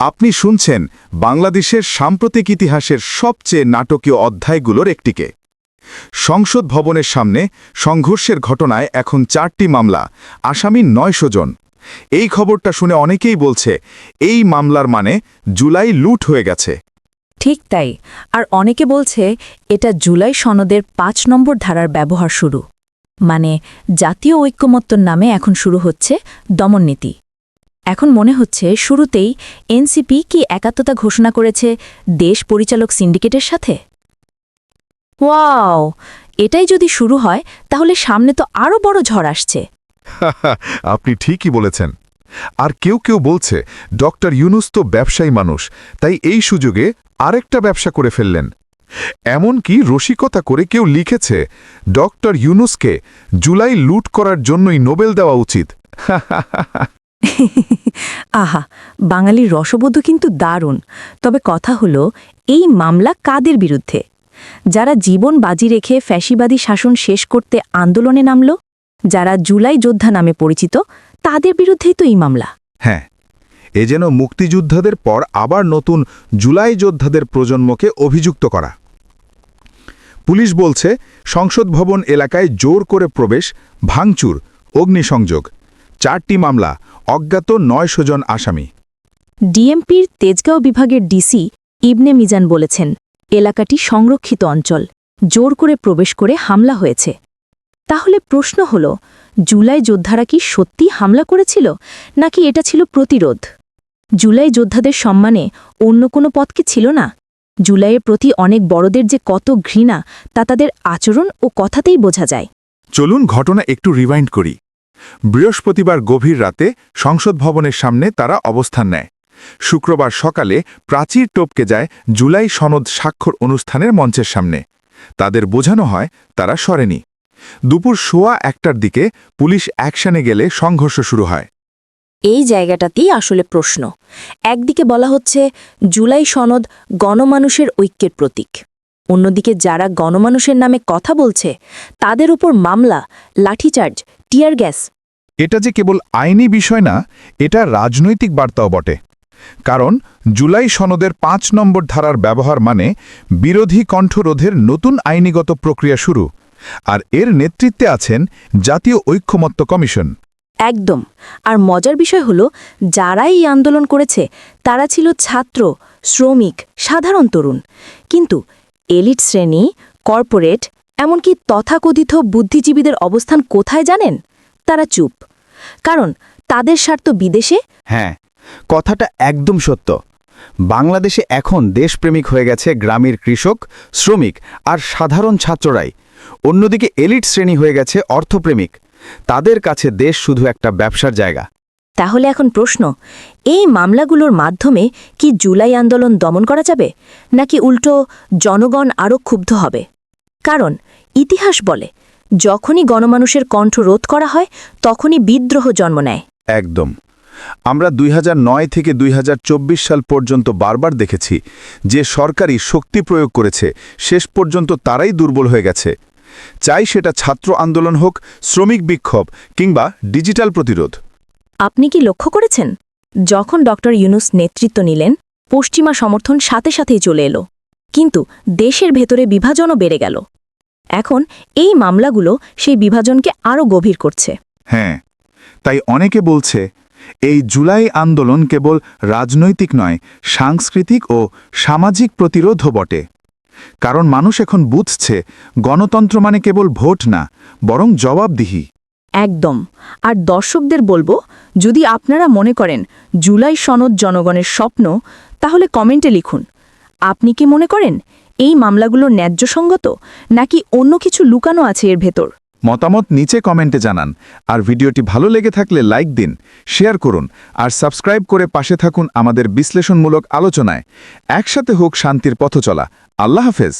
আপনি শুনছেন বাংলাদেশের সাম্প্রতিক ইতিহাসের সবচেয়ে নাটকীয় অধ্যায়গুলোর একটিকে। সংসদ ভবনের সামনে সংঘর্ষের ঘটনায় এখন চারটি মামলা, আসামি নয়শো জন। এই খবরটা শুনে অনেকেই বলছে, এই মামলার মানে জুলাই লুট হয়ে গেছে। ঠিক তাই, আর অনেকে বলছে এটা জুলাই সনদের পাঁচ নম্বর ধারার ব্যবহার শুরু। মানে জাতীয় ঐক্যমত্যর নামে এখন শুরু হচ্ছে দমননীতি। এখন মনে হচ্ছে শুরুতেই এনসিপি কি একাত্মতা ঘোষণা করেছে দেশ পরিচালক সিন্ডিকেটের সাথে? ওয়াও! এটাই যদি শুরু হয়, তাহলে সামনে তো আরও বড় ঝড় আসছে। আপনি ঠিকই বলেছেন। আর কেউ কেউ বলছে, ডক্টর ইউনুস তো ব্যবসায়ী মানুষ, তাই এই সুযোগে আরেকটা ব্যবসা করে ফেললেন। এমনকি রসিকতা করে কেউ লিখেছে, ডক্টর ইউনুসকে জুলাই লুট করার জন্যই নোবেল দেওয়া উচিত। আহা, বাঙালির রসবোধ কিন্তু দারুণ। তবে কথা হলো, এই মামলা কাদের বিরুদ্ধে? যারা জীবন বাজি রেখে ফ্যাসিবাদী শাসন শেষ করতে আন্দোলনে নামল, যারা জুলাই যোদ্ধা নামে পরিচিত, তাদের বিরুদ্ধেই তো এই মামলা। হ্যাঁ এ যেন মুক্তিযুদ্ধদের পর আবার নতুন জুলাই যোদ্ধাদের প্রজন্মকে অভিযুক্ত করা। পুলিশ বলছে, সংসদ ভবন এলাকায় জোর করে প্রবেশ, ভাঙচুর, অগ্নিসংযোগ। চারটি মামলা অজ্ঞাত নয়শো জন আসামি। ডিএমপির তেজগাঁও বিভাগের ডিসি ইবনে মিজান বলেছেন এলাকাটি সংরক্ষিত অঞ্চল জোর করে প্রবেশ করে হামলা হয়েছে। তাহলে প্রশ্ন হল জুলাই যোদ্ধারা কি সত্যি হামলা করেছিল নাকি এটা ছিল প্রতিরোধ? জুলাই যোদ্ধাদের সম্মানে অন্য কোনো পথ কি ছিল না? জুলাইয়ের প্রতি অনেক বড়দের যে কত ঘৃণা তা তাদের আচরণ ও কথাতেই বোঝা যায়। চলুন ঘটনা একটু রিভাইন্ড করি। বৃহস্পতিবার গভীর রাতে সংসদ ভবনের সামনে তারা অবস্থান নেয়। শুক্রবার সকালে প্রাচীর টপকে যায় জুলাই সনদ স্বাক্ষর অনুষ্ঠানের মঞ্চের সামনে। তাদের বোঝানো হয় তারা সরেনি। দুপুর সোয়া একটার দিকে পুলিশ অ্যাকশনে গেলে সংঘর্ষ শুরু হয়। এই জায়গাটাতেই আসলে প্রশ্ন। একদিকে বলা হচ্ছে জুলাই সনদ গণমানুষের ঐক্যের প্রতীক। অন্যদিকে যারা গণমানুষের নামে কথা বলছে, তাদের উপর মামলা, লাঠিচার্জ টিয়ার গ্যাস। এটা যে কেবল আইনি বিষয় না এটা রাজনৈতিক বার্তাও বটে। কারণ জুলাই সনদের পাঁচ নম্বর ধারার ব্যবহার মানে বিরোধী কণ্ঠরোধের নতুন আইনিগত প্রক্রিয়া শুরু আর এর নেতৃত্বে আছেন জাতীয় ঐক্যমত্য কমিশন। একদম। আর মজার বিষয় হল যারা এই আন্দোলন করেছে তারা ছিল ছাত্র শ্রমিক সাধারণ তরুণ। কিন্তু এলিট শ্রেণি কর্পোরেট এমনকি তথাকথিত বুদ্ধিজীবীদের অবস্থান কোথায় জানেন? তারা চুপ। কারণ তাদের স্বার্থ বিদেশে? হ্যাঁ কথাটা একদম সত্য। বাংলাদেশে এখন দেশপ্রেমিক হয়ে গেছে গ্রামের কৃষক শ্রমিক আর সাধারণ ছাত্ররাই। অন্যদিকে এলিট শ্রেণি হয়ে গেছে অর্থপ্রেমিক। তাদের কাছে দেশ শুধু একটা ব্যবসার জায়গা। তাহলে এখন প্রশ্ন এই মামলাগুলোর মাধ্যমে কি জুলাই আন্দোলন দমন করা যাবে? নাকি উল্টো জনগণ আরও ক্ষুব্ধ হবে? কারণ ইতিহাস বলে যখনই গণমানুষের কণ্ঠ রোধ করা হয় তখনই বিদ্রোহ জন্ম নেয়। একদম। আমরা দুই হাজার নয় থেকে দুই হাজার চব্বিশ সাল পর্যন্ত বারবার দেখেছি যে সরকারি শক্তি প্রয়োগ করেছে শেষ পর্যন্ত তারাই দুর্বল হয়ে গেছে। চাই সেটা ছাত্র আন্দোলন হোক শ্রমিক বিক্ষোভ কিংবা ডিজিটাল প্রতিরোধ। আপনি কি লক্ষ্য করেছেন? যখন ডক্টর ইউনুস নেতৃত্ব নিলেন পশ্চিমা সমর্থন সাথে সাথেই চলে এলো। কিন্তু দেশের ভেতরে বিভাজনও বেড়ে গেল। এখন এই মামলাগুলো সেই বিভাজনকে আরও গভীর করছে। হ্যাঁ তাই অনেকে বলছে এই জুলাই আন্দোলন কেবল রাজনৈতিক নয় সাংস্কৃতিক ও সামাজিক প্রতিরোধও বটে। কারণ মানুষ এখন বুঝছে গণতন্ত্র মানে কেবল ভোট না বরং জবাবদিহি। একদম। আর দর্শকদের বলব যদি আপনারা মনে করেন জুলাই সনদ জনগণের স্বপ্ন তাহলে কমেন্টে লিখুন। আপনি কি মনে করেন এই মামলাগুলো ন্যায্যসঙ্গত নাকি অন্য কিছু লুকানো আছে এর ভেতর? মতামত নিচে কমেন্টে জানান। আর ভিডিওটি ভালো লেগে থাকলে লাইক দিন, শেয়ার করুন, আর সাবস্ক্রাইব করে পাশে থাকুন আমাদের বিশ্লেষণমূলক আলোচনায়। একসাথে হোক শান্তির পথ চলা আল্লাহ হাফেজ।